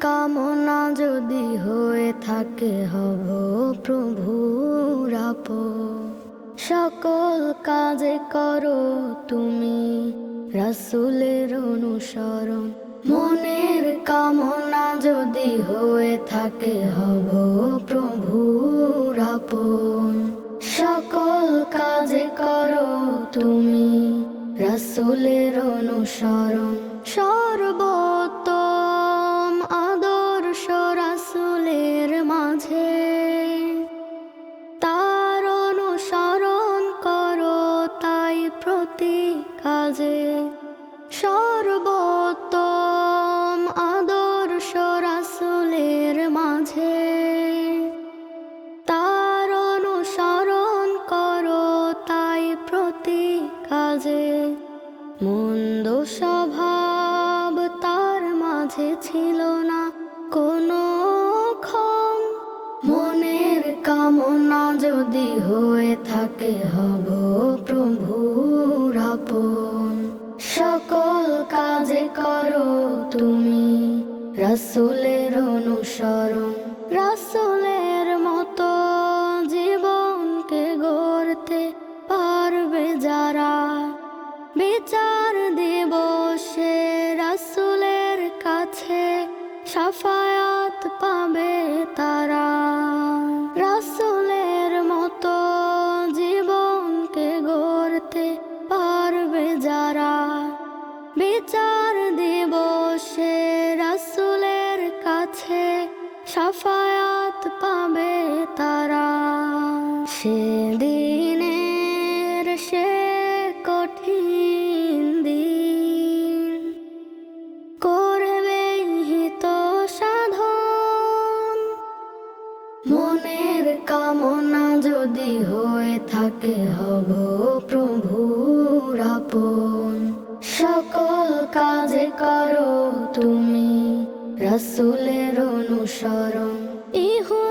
কামনা যদি হয়ে থাকে, হব প্রভুর আপন। সকল কাজে করো তুমি রাসুলের অনুসরণ। মনের কামনা যদি হয়ে থাকে, হব প্রভুর আপন সকল কাজে করো তুমি রাসুলের অনুসরণ। সর্বোত্তম কাজে সর্বোত্তম আদর্শ রাসুলের মাঝে। তার অনুসরণ করো তাই প্রতি কাজে। মন্দ স্বভাব তার মাঝে ছিল না। কোনো ক্ষম মনের কামনা যদি হয়ে থাকে, হব প্রভুর করো তুমি রাসুলের অনুসরণ, রাসুলের মতো জীবনকে গড়তে পারবে যারা। বিচার দিবসে রাসুলের কাছে, সাফায়াত পাবে তারা। রাসুলের মতো জীবনকে গড়তে পারবে যারা। বিচার সেদিনের সে কঠিন দিন। করবে হিত সাধন। মনের কামনা যদি হয়ে থাকে, হব প্রভুর সকল কাজে করো তুমি, রাসুলের অনুসরণ। ইহুদিদের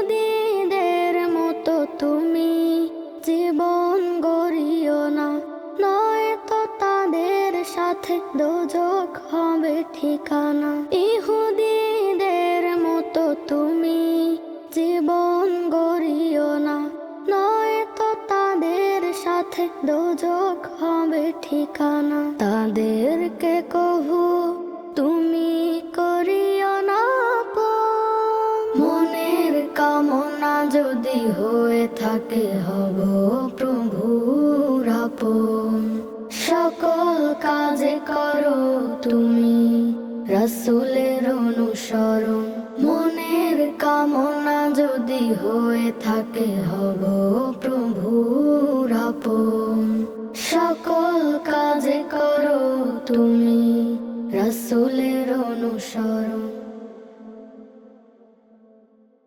সাথে দোজক হবে ঠিকানা। ইহুদিদের মতো তুমি জীবন গড়িও না। নয় তো তাদের সাথে দোজক হবে ঠিকানা। তাদেরকে কহু তুমি করিও না। মনের কামনা যদি হয়ে থাকে হব প্রভুর আপন। কাজে করো তুমি। রসুলের অনুসরণ। মনের কামনা যদি হয়ে থাকে, হব প্রভুর আপন। সকল কাজে করো তুমি। রসুলের অনুসরণ।